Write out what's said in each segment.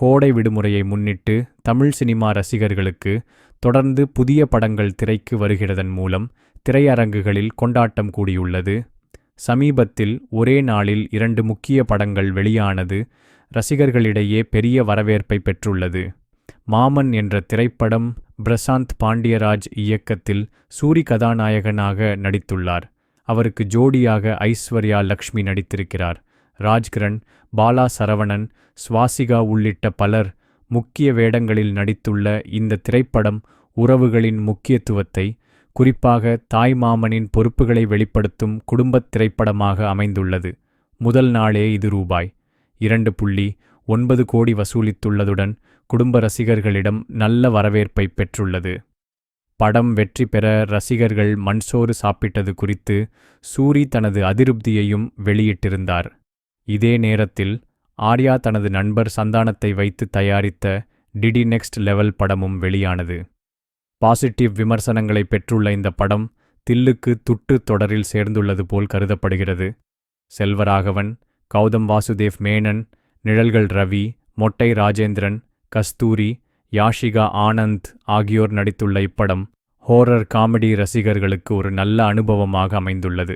கோடை விடுமுறையை முன்னிட்டு தமிழ் சினிமா ரசிகர்களுக்கு தொடர்ந்து புதிய படங்கள் திரைக்கு வருகிறதன் மூலம் திரையரங்குகளில் கொண்டாட்டம் கூடியுள்ளது. சமீபத்தில் ஒரே நாளில் இரண்டு முக்கிய படங்கள் வெளியானது ரசிகர்களிடையே பெரிய வரவேற்பை பெற்றுள்ளது. மாமன் என்ற திரைப்படம் பிரசாந்த் பாண்டியராஜ் இயக்கத்தில் சூரி கதாநாயகனாக நடித்துள்ளார். அவருக்கு ஜோடியாக ஐஸ்வர்யா லக்ஷ்மி நடித்திருக்கிறார். ராஜ்கிரண் பாலா சரவணன் சுவாசிகா உள்ளிட்ட பலர் முக்கிய வேடங்களில் நடித்துள்ள இந்த திரைப்படம் உறவுகளின் முக்கியத்துவத்தை குறிப்பாக தாய் மாமனின் பொறுப்புகளை வெளிப்படுத்தும் குடும்பத் திரைப்படமாக அமைந்துள்ளது. முதல் நாளே இது ரூபாய். இரண்டு புள்ளி ஒன்பது கோடி வசூலித்துள்ளதுடன் குடும்ப ரசிகர்களிடம் நல்ல வரவேற்பை பெற்றுள்ளது. படம் வெற்றி பெற ரசிகர்கள் மண்சோறு சாப்பிட்டது குறித்து சூரி தனது அதிருப்தியையும் வெளியிட்டிருந்தார். இதே நேரத்தில் ஆர்யா தனது நண்பர் சந்தானத்தை வைத்து தயாரித்த டிடி நெக்ஸ்ட் லெவல் படமும் வெளியானது. பாசிட்டிவ் விமர்சனங்களை பெற்றுள்ள இந்த படம் தில்லுக்கு துட்டு தொடரில் சேர்ந்துள்ளது போல் கருதப்படுகிறது. செல்வராகவன் கௌதம் வாசுதேவ் மேனன் நிழல்கள் ரவி மொட்டை ராஜேந்திரன் கஸ்தூரி யாஷிகா ஆனந்த் ஆகியோர் நடித்துள்ள இப்படம் ஹோரர் காமெடி ரசிகர்களுக்கு ஒரு நல்ல அனுபவமாக அமைந்துள்ளது.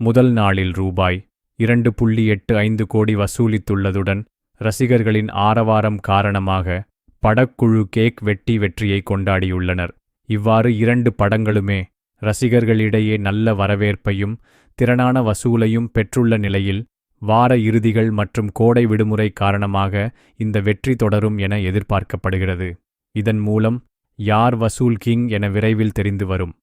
முதல் நாளில் ரூபாய் இரண்டு புள்ளி எட்டு ஐந்து கோடி வசூலித்துள்ளதுடன் ரசிகர்களின் ஆரவாரம் காரணமாக படக்குழு கேக் வெட்டி வெற்றியை கொண்டாடியுள்ளனர். இவ்வாறு இரண்டு படங்களுமே ரசிகர்களிடையே நல்ல வரவேற்பையும் திறனான வசூலையும் பெற்றுள்ள நிலையில் வார இறுதிகள் மற்றும் கோடை விடுமுறை காரணமாக இந்த வெற்றி தொடரும் என எதிர்பார்க்கப்படுகிறது. இதன் மூலம் யார் வசூல் கிங் என விரைவில் தெரிந்து வரும்.